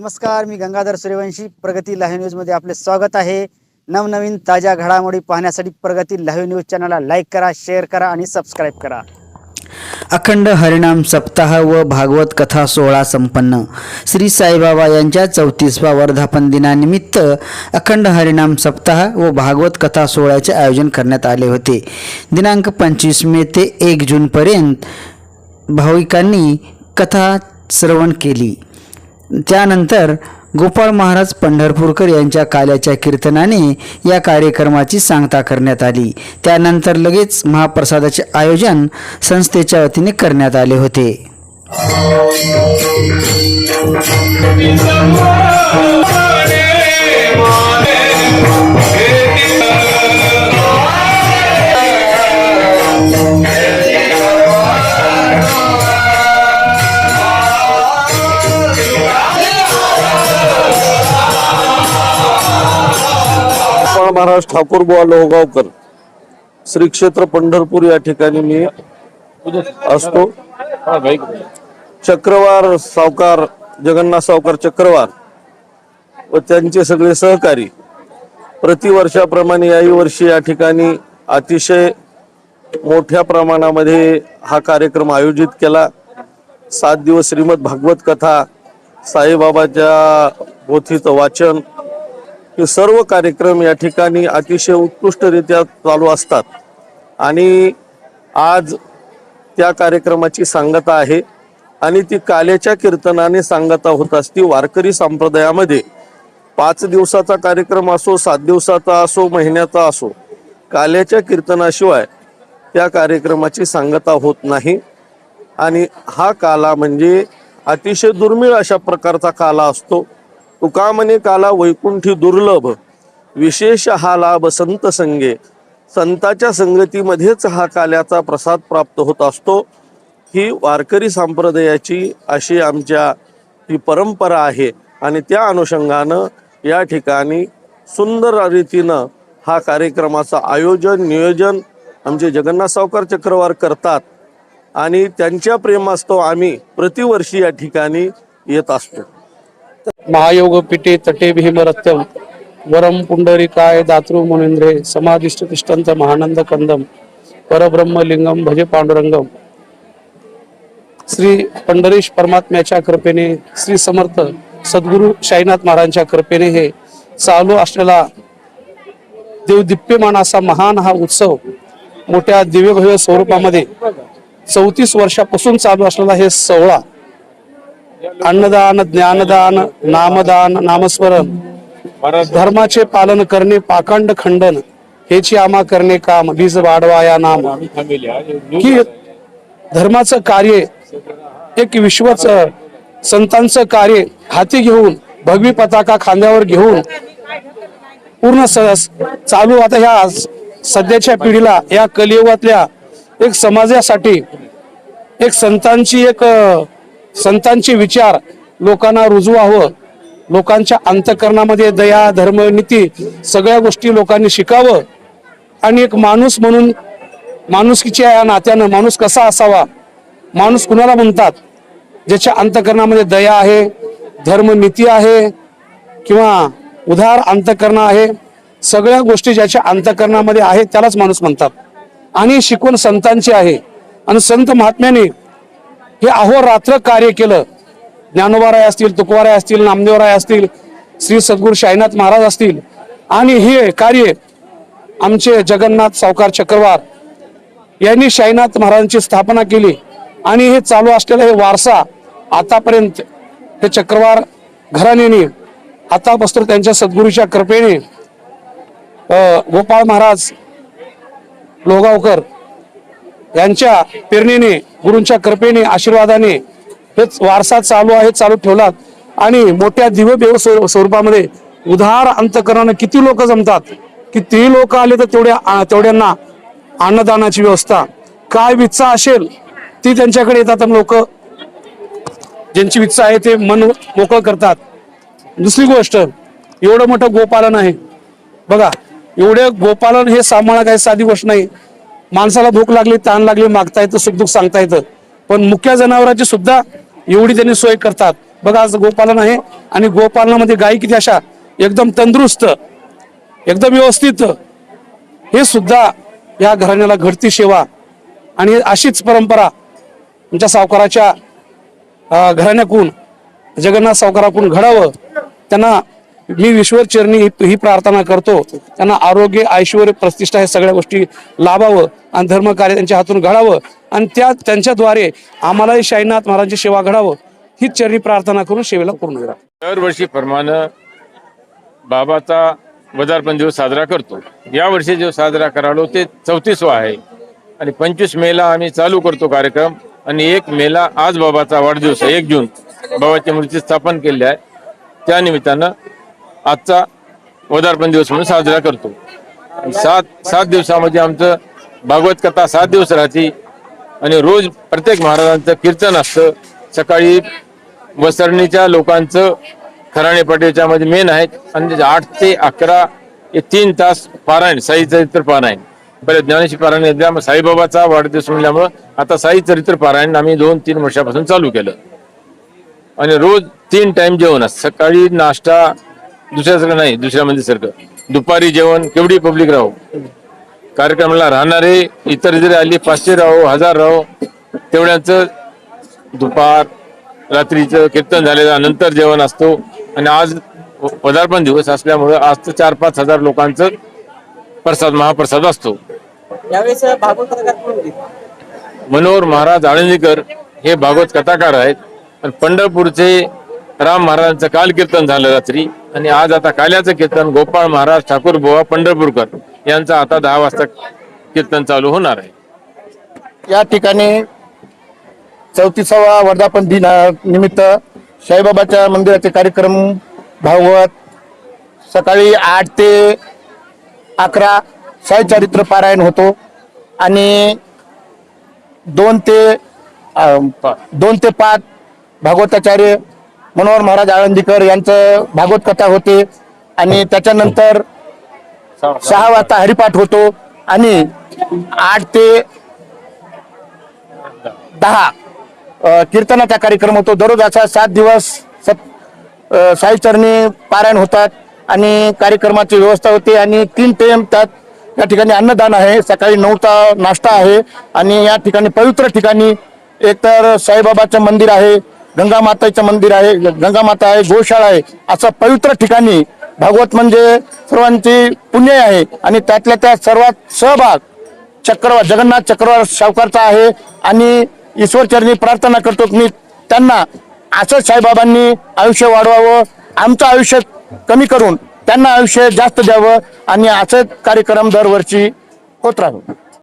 नमस्कार मी गंगाधर सूर्यवंशी. प्रगती लाईव्ह न्यूजमध्ये आपले स्वागत आहे. नवनवीन ताज्या घडामोडी पाहण्यासाठी प्रगती लाईव्ह न्यूज चॅनलला लाईक करा शेअर करा आणि सबस्क्राईब करा. अखंड हरिनाम सप्ताह व भागवत कथा सोहळा संपन्न. श्री साईबाबा यांच्या चौतीसवा वर्धापन दिनानिमित्त अखंड हरिनाम सप्ताह व भागवत कथा सोहळ्याचे आयोजन करण्यात आले होते. दिनांक पंचवीस मे ते एक जूनपर्यंत भाविकांनी कथा श्रवण केली. त्यानंतर गोपाळ महाराज पंढरपूरकर यांच्या काल्याच्या कीर्तनाने या कार्यक्रमाची सांगता करण्यात आली. त्यानंतर लगेच महाप्रसादाचे आयोजन संस्थेच्या वतीने करण्यात आले होते. गोपाळ महाराज ठाकूर बुवा लोहगावकर. श्री क्षेत्र पंढरपूर या ठिकाणी मी असतो. चक्रवार सावकार जगन्नाथ सावकार चक्रवार व त्यांचे सगळे सहकारी प्रतिवर्षाप्रमाणे याही वर्षी या ठिकाणी अतिशय मोठ्या प्रमाणामध्ये हा कार्यक्रम आयोजित केला. सात दिवस श्रीमद भागवत कथा साईबाबाच्या पोथीचं वाचन हे सर्व कार्यक्रम या ठिकाणी अतिशय उत्कृष्टरित्या चालू असतात. आणि आज त्या कार्यक्रमाची सांगता आहे. आणि ती काल्याच्या कीर्तनाने सांगता होत असती. वारकरी संप्रदायामध्ये पाच दिवसाचा कार्यक्रम असो सात दिवसाचा असो महिन्याचा असो काल्याच्या कीर्तनाशिवाय त्या कार्यक्रमाची सांगता होत नाही. आणि हा काला म्हणजे अतिशय दुर्मिळ अशा प्रकारचा काला असतो. तुका म्हणे काला वैकुंठी दुर्लभ. विशेष हा लाभ संत संगे. संताच्या संगतीमध्येच हा काल्याचा प्रसाद प्राप्त होत असतो. ही वारकरी संप्रदायाची अशी आमच्या ही परंपरा आहे आणि त्या अनुषंगानं या ठिकाणी सुंदर रीतीनं हा कार्यक्रमाचं आयोजन नियोजन आमचे जगन्नाथ सावकार चक्रवार करतात आणि त्यांच्या प्रेमास्तव आम्ही प्रतिवर्षी या ठिकाणी येत असतो. महायोग पिटे तटे भीमरत्यम वरम पुंडरीकाय दातृ मुनिंद्रे समाधिष्ट तिष्ठंत महानंद कंदम परब्रह्म लिंगम भजे पांडुरंगम। श्री पंढरीश परमात्म्याच्या कृपेने श्री समर्थ सद्गुरु शाईनाथ महाराजांच्या कृपेने हे चालू असलेला देवदिप्यमान असा महान हा उत्सव मोठ्या दिव्यभव्य स्वरूपामध्ये चौतीस वर्षापासून चालू असलेला हे सोहळा अन्नदान ज्ञानदान नामदान नामस्मरण धर्माचे पालन करणे पाखंड खंडन हेची आमा करणे काम बीज वाढवा या नाम. की धर्माचं कार्य एक विश्वच संतांचं कार्य हाती घेऊन भगवी पताका खांद्यावर घेऊन पूर्ण स- चालू आता ह्या सध्याच्या पिढीला या कलियुगातल्या एक समाजासाठी एक संतांची एक संतांचे विचार लोकांना रुजवावं लोकांच्या अंतकरणामध्ये दया धर्म नीती सगळ्या गोष्टी लोकांनी शिकावं. आणि एक माणूस म्हणून माणुसकीच्या या नात्यानं माणूस कसा असावा? माणूस कुणाला म्हणतात? ज्याच्या अंतकरणामध्ये दया आहे धर्म नीती आहे किंवा उदार अंतकरण आहे सगळ्या गोष्टी ज्याच्या अंतकरणामध्ये आहे त्यालाच माणूस म्हणतात. आणि शिकवण संतांची आहे. आणि संत महात्म्याने हे अहोरात्र कार्य केलं. ज्ञानोबाराय असतील तुकवाराय असतील नामदेवराय असतील श्री सद्गुरू शाईनाथ महाराज असतील. आणि हे कार्य आमचे जगन्नाथ सावकार चक्रवार यांनी शाईनाथ महाराजांची स्थापना केली. आणि हे चालू असलेला हे वारसा आतापर्यंत हे चक्रवार घराण्याने आतापासून त्यांच्या सद्गुरूच्या कृपेने गोपाळ महाराज लोगावकर यांच्या पेरणीने गुरूंच्या कृपेने आशीर्वादाने हेच वारसा चालू आहे चालू ठेवलात. आणि मोठ्या दिव्य स्वरूपामध्ये उधार अंतकरणाने किती लोक जमतात? किती लोक आले तर तेवढ्या तेवढ्यांना अन्नदानाची व्यवस्था. काय विच्छा असेल ती त्यांच्याकडे येतात लोक ज्यांची विच्छा आहे ते मन मोकळं करतात. दुसरी गोष्ट एवढं मोठं गोपालन आहे. बघा एवढे गोपालन हे सांभाळणं काही साधी गोष्ट नाही. माणसाला भूक लागली ताण लागली मागता येतं सुखदुःख सांगता येतं. पण मुख्य जनावरांची सुद्धा एवढी त्यांनी सोय करतात. बघा आज गोपालन आहे आणि गोपालनामध्ये गायी किती अशा एकदम तंदुरुस्त एकदम व्यवस्थित. हे सुद्धा या घराण्याला घडती सेवा. आणि अशीच परंपरा आमच्या सावकाराच्या घराण्याकून जगन्नाथ सावकाराकडून घडावं त्यांना मी विश्वर चरणी ही- ही प्रार्थना करतो. त्यांना आरोग्य ऐश्वर प्रतिष्ठा हे सगळ्या गोष्टी लाभावं आणि धर्मकार्य त्यांच्या हातून घडावं आणि त्या त्यांच्याद्वारे आम्हालाही शाईनाथ महाराजांची सेवा घडावं. हीच चरणी प्रार्थना करून सेवेला पूर्ण करा. दरवर्षी प्रमाणे बाबाचा वदार्पण दिवस साजरा करतो. या वर्षी जो साजरा करालो ते चौतीसवा आहे. आणि पंचवीस मेला आम्ही चालू करतो कार्यक्रम. आणि एक मेला आज बाबाचा वाढदिवस आहे एक जून. बाबाची मूर्ती स्थापन केली आहे. त्या निमित्तानं आजचा वदार्पण दिवस म्हणून साजरा करतो. सात सात दिवसामध्ये आमचं भागवत कथा सात दिवस राहते. आणि रोज प्रत्येक महाराजांचं कीर्तन असतं. सकाळी वसरणीच्या लोकांचं खराणे पाटीच्या मध्ये मेन आहेत आणि त्याचे आठ ते अकरा हे तीन तास पारायण साई चरित्र पारायण. पहिले ज्ञानेश्वर पारायण घेतल्या मग साईबाबाचा वाढदिवस म्हणल्यामुळं आता साई चरित्र पारायण आम्ही दोन तीन वर्षापासून चालू केलं. आणि रोज तीन टाइम जेवण असतं. सकाळी नाश्ता दुसऱ्यासारखं नाही दुसऱ्या मंदिरसारखं दुपारी जेवण केवढी पब्लिक राहो. कार्यक्रमाला राहणारे इतर जरी आली पाचशे राहो हजार राहो तेवढ्यांचं दुपार रात्रीचं कीर्तन झालेलं नंतर जेवण असतो. आणि आज पदार्पण दिवस असल्यामुळं आज तर चार पाच हजार लोकांचं प्रसाद महाप्रसाद असतो. मनोहर महाराज आळंदीकर हे भागवत कथाकार आहेत. पंढरपूरचे राम महाराजांचं काल कीर्तन झालं रात्री. आणि आज आता काल्याचं कीर्तन गोपाळ महाराज ठाकूर बुवा पंढरपूरकर यांचं आता दहा वाजता कीर्तन चालू होणार आहे. या ठिकाणी चौतीसावा वर्धापन दिन निमित्त साईबाबाच्या मंदिराचे कार्यक्रम भागवत. सकाळी आठ ते अकरा साईचरित्र पारायण होतो. आणि दोन ते दोन ते पाच भागवताचार्य मनोहर महाराज आळंदीकर यांचं भागवत कथा होते. आणि त्याच्यानंतर सहा वाजता हरिपाठ होतो. आणि आठ ते दहा कीर्तनाचा कार्यक्रम होतो. दररोज असा सात दिवस सत साईचरणी पारायण होतात आणि कार्यक्रमाची व्यवस्था होते. आणि तीन टेम त्यात या ठिकाणी अन्नदान आहे. सकाळी नऊचा नाश्ता आहे. आणि या ठिकाणी पवित्र ठिकाणी एकतर साईबाबाचं मंदिर आहे. गंगा माताचं मंदिर आहे गंगा माता आहे गोशाळा आहे असं पवित्र ठिकाणी भागवत म्हणजे सर्वांची पुण्य आहे. आणि त्यातल्या त्या सर्वात सहभाग चक्रवार जगन्नाथ चक्रवार सावकारचा आहे. आणि ईश्वरचरणी प्रार्थना करतो मी त्यांना. असं साईबाबांनी आयुष्य वाढवावं आमचं आयुष्य कमी करून त्यांना आयुष्य जास्त द्यावं. आणि असंच कार्यक्रम दरवर्षी होत राहावं